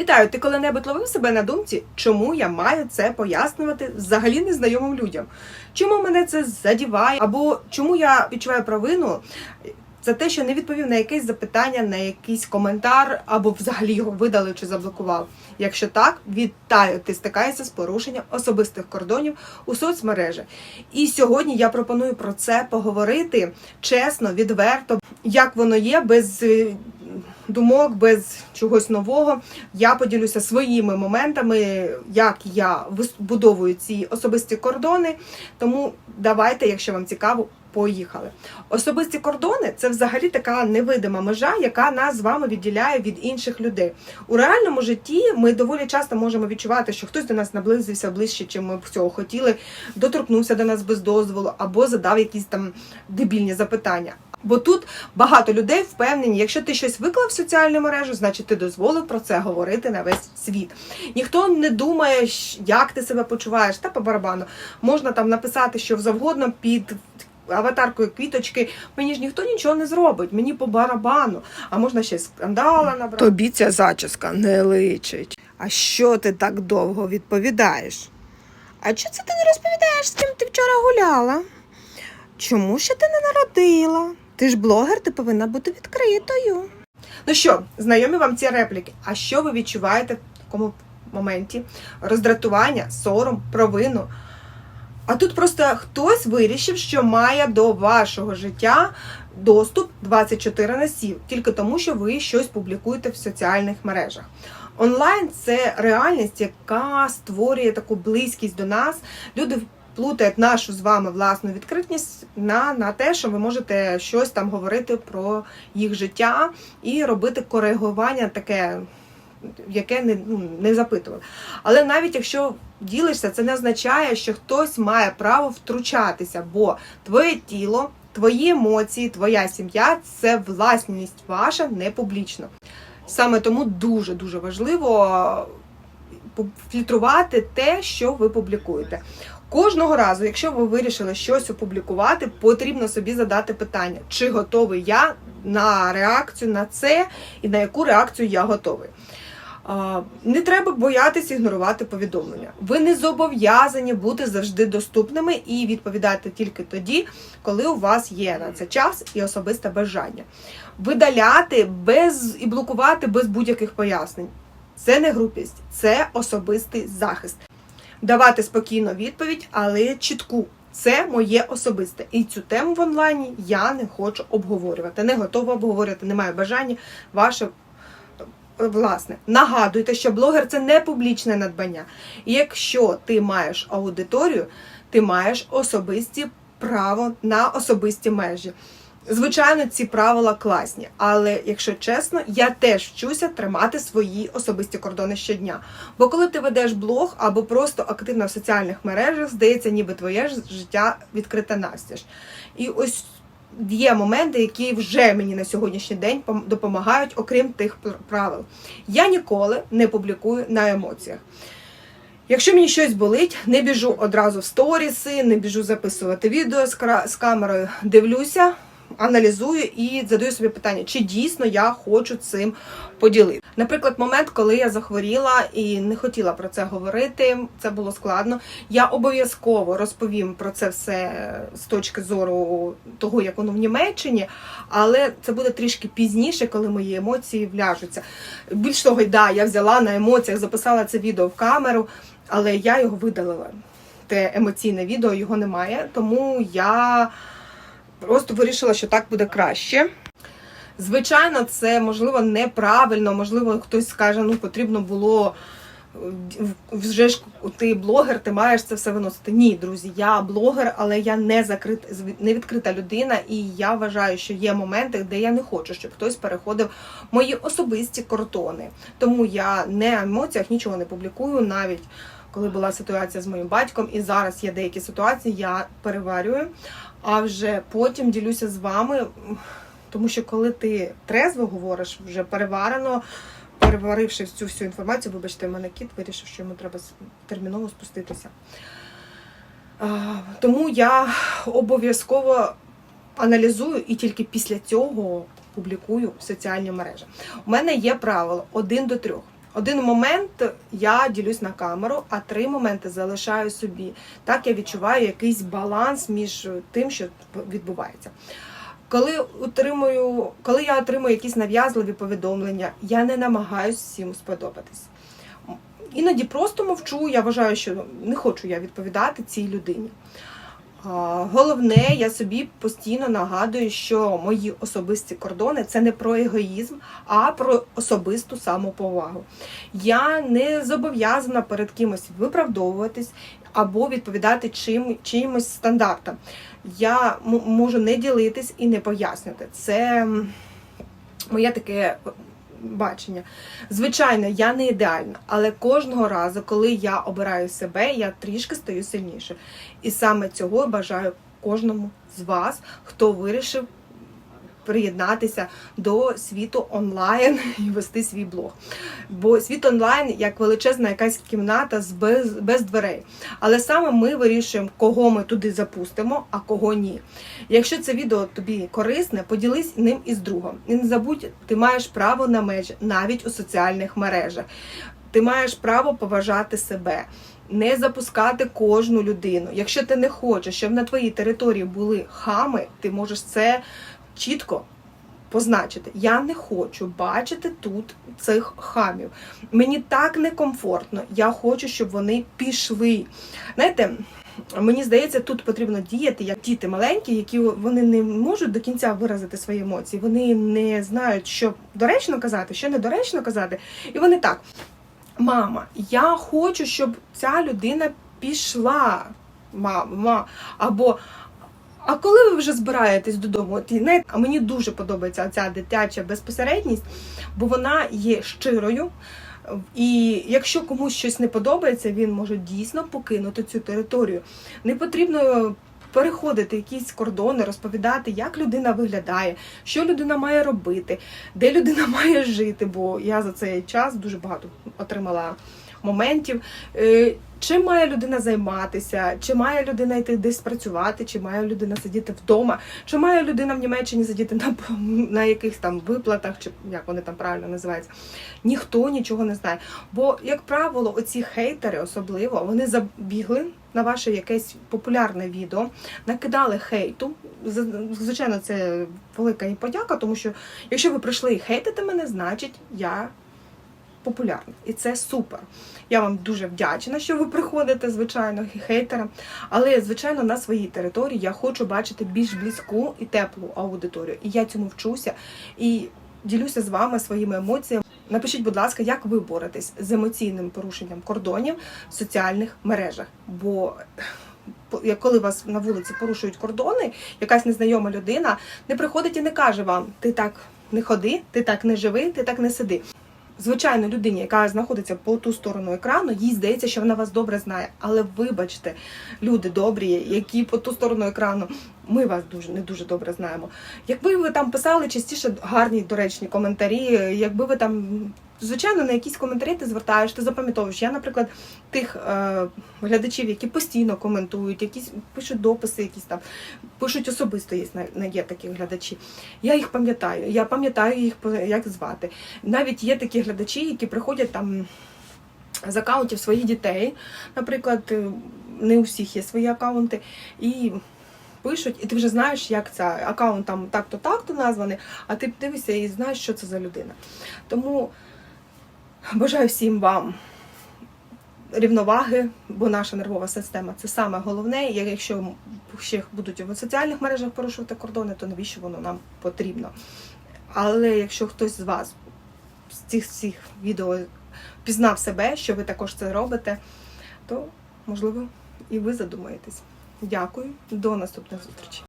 Вітаю, ти коли-небудь ловив себе на думці, чому я маю це пояснювати взагалі незнайомим людям? Чому мене це задіває? Або чому я відчуваю провину за те, що не відповів на якесь запитання, на якийсь коментар, або взагалі його видали чи заблокував? Якщо так, вітаю, ти стикаєшся з порушенням особистих кордонів у соцмережі. І сьогодні я пропоную про це поговорити чесно, відверто, як воно є, без е, думок, без чогось нового. Я поділюся своїми моментами, як я вибудовую ці особисті кордони. Тому давайте, якщо вам цікаво, поїхали. Особисті кордони це взагалі така невидима межа, яка нас з вами відділяє від інших людей. У реальному житті ми доволі часто можемо відчувати, що хтось до нас наблизився ближче, чим ми б цього хотіли, доторкнувся до нас без дозволу або задав якісь там дебільні запитання. Бо тут багато людей впевнені, якщо ти щось виклав в соціальну мережу, значить ти дозволив про це говорити на весь світ. Ніхто не думає, як ти себе почуваєш, та по барабану. Можна там написати що завгодно під аватаркою квіточки. Мені ж ніхто нічого не зробить, мені по барабану. А можна ще скандала набрати. Тобі ця зачіска не личить. А що ти так довго відповідаєш? А чого це ти не розповідаєш, з ким ти вчора гуляла? Чому ще ти не народила? Ти ж блогер, ти повинна бути відкритою. Ну що, знайомі вам ці репліки? А що ви відчуваєте в такому моменті? Роздратування, сором, провину. А тут просто хтось вирішив, що має до вашого життя доступ 24 на 7, тільки тому, що ви щось публікуєте в соціальних мережах. Онлайн це реальність, яка створює таку близькість до нас. Люди плутають нашу з вами власну відкритість на, на те, що ви можете щось там говорити про їх життя і робити коригування таке, яке не, ну, не запитували. Але навіть якщо ділишся, це не означає, що хтось має право втручатися, бо твоє тіло, твої емоції, твоя сім'я це власність ваша, не публічно. Саме тому дуже дуже важливо фільтрувати те, що ви публікуєте. Кожного разу, якщо ви вирішили щось опублікувати, потрібно собі задати питання, чи готовий я на реакцію на це і на яку реакцію я готовий. Не треба боятися ігнорувати повідомлення. Ви не зобов'язані бути завжди доступними і відповідати тільки тоді, коли у вас є на це час і особисте бажання. Видаляти без і блокувати без будь-яких пояснень. Це не групість, це особистий захист. Давати спокійно відповідь, але чітку. Це моє особисте. І цю тему в онлайні я не хочу обговорювати. Не готова обговорювати, не маю бажання. Ваше е, власне. Нагадуйте, що блогер це не публічне надбання. Якщо ти маєш аудиторію, ти маєш особисті право на особисті межі. Звичайно, ці правила класні, але якщо чесно, я теж вчуся тримати свої особисті кордони щодня. Бо коли ти ведеш блог або просто активно в соціальних мережах, здається, ніби твоє життя відкрите настіж. І ось є моменти, які вже мені на сьогоднішній день допомагають, окрім тих пр- правил. Я ніколи не публікую на емоціях. Якщо мені щось болить, не біжу одразу в сторіси, не біжу записувати відео з камерою, дивлюся, аналізую і задаю собі питання, чи дійсно я хочу цим поділити. Наприклад, момент, коли я захворіла і не хотіла про це говорити, це було складно. Я обов'язково розповім про це все з точки зору того, як воно в Німеччині, але це буде трішки пізніше, коли мої емоції вляжуться. Більш того, да, я взяла на емоціях, записала це відео в камеру, але я його видалила. Те емоційне відео його немає, тому я просто вирішила, що так буде краще. Звичайно, це можливо неправильно, можливо, хтось скаже, ну потрібно було е, вже ж ти блогер, ти маєш це все виносити. Ні, друзі, я блогер, але я не закрита, не відкрита людина, і я вважаю, що є моменти, де я не хочу, щоб хтось переходив мої особисті кордони. Тому я не на емоціях нічого не публікую, навіть коли була ситуація з моїм батьком, і зараз є деякі ситуації, я переварюю, а вже потім ділюся з вами. Тому що коли ти трезво говориш, вже переварено, переваривши цю всю інформацію, вибачте, в мене кіт вирішив, що йому треба терміново спуститися. Тому я обов'язково аналізую і тільки після цього публікую в соціальні мережі. У мене є правило один до трьох. Один момент я ділюсь на камеру, а три моменти залишаю собі. Так я відчуваю якийсь баланс між тим, що відбувається. Коли отримую, коли я отримую якісь нав'язливі повідомлення, я не намагаюся всім сподобатись. Іноді просто мовчу, я вважаю, що не хочу я відповідати цій людині. Головне, я собі постійно нагадую, що мої особисті кордони це не про егоїзм, а про особисту самоповагу. Я не зобов'язана перед кимось виправдовуватись або відповідати чим, чимось стандартам. Я можу не ділитись і не пояснювати. Це моє таке бачення. Звичайно, я не ідеальна, але кожного разу, коли я обираю себе, я трішки стаю сильніше. І саме цього бажаю кожному з вас, хто вирішив приєднатися до світу онлайн і вести свій блог. Бо світ онлайн як величезна якась кімната з без, без дверей. Але саме ми вирішуємо, кого ми туди запустимо, а кого ні. Якщо це відео тобі корисне, поділись ним із другом. І не забудь, ти маєш право на межі навіть у соціальних мережах. Ти маєш право поважати себе. Не запускати кожну людину. Якщо ти не хочеш, щоб на твоїй території були хами, ти можеш це чітко позначити. Я не хочу бачити тут цих хамів. Мені так некомфортно. Я хочу, щоб вони пішли. Знаєте, мені здається, тут потрібно діяти як діти маленькі, які вони не можуть до кінця виразити свої емоції. Вони не знають, що доречно казати, що недоречно казати. І вони так. Мама, я хочу, щоб ця людина пішла. Мама, або а коли ви вже збираєтесь додому? От, знаєте, а мені дуже подобається ця дитяча безпосередність, бо вона є щирою. І якщо комусь щось не подобається, він може дійсно покинути цю територію. Не потрібно переходити якісь кордони, розповідати, як людина виглядає, що людина має робити, де людина має жити. Бо я за цей час дуже багато отримала моментів. Чим має людина займатися, чи має людина йти десь працювати, чи має людина сидіти вдома, чи має людина в Німеччині сидіти на на якихось там виплатах, чи як вони там правильно називаються, ніхто нічого не знає. Бо, як правило, оці хейтери особливо вони забігли на ваше якесь популярне відео, накидали хейту. Звичайно, це велика їм подяка, тому що якщо ви прийшли і хейтите мене, значить я популярна. І це супер. Я вам дуже вдячна, що ви приходите, звичайно, хейтерам. Але, звичайно, на своїй території я хочу бачити більш близьку і теплу аудиторію. І я цьому вчуся і ділюся з вами своїми емоціями. Напишіть, будь ласка, як ви боретесь з емоційним порушенням кордонів в соціальних мережах. Бо коли вас на вулиці порушують кордони, якась незнайома людина не приходить і не каже вам: ти так не ходи, ти так не живи, ти так не сиди. Звичайно, людині, яка знаходиться по ту сторону екрану, їй здається, що вона вас добре знає. Але вибачте, люди добрі, які по ту сторону екрану, ми вас дуже не дуже добре знаємо. Якби ви там писали частіше гарні доречні коментарі, якби ви там. Звичайно, на якісь коментарі ти звертаєш, ти запам'ятовуєш. Я, наприклад, тих е, глядачів, які постійно коментують, якісь пишуть дописи, якісь там пишуть особисто, є є такі глядачі. Я їх пам'ятаю. Я пам'ятаю їх як звати. Навіть є такі глядачі, які приходять там з акаунтів своїх дітей. Наприклад, не у всіх є свої акаунти. і Пишуть, і ти вже знаєш, як це аккаунт там так-то, так-то названий, а ти дивишся і знаєш, що це за людина. Тому Бажаю всім вам рівноваги, бо наша нервова система це саме головне. Якщо ще будуть в соціальних мережах порушувати кордони, то навіщо воно нам потрібно? Але якщо хтось з вас з цих всіх відео пізнав себе, що ви також це робите, то можливо і ви задумаєтесь. Дякую, до наступних зустрічей.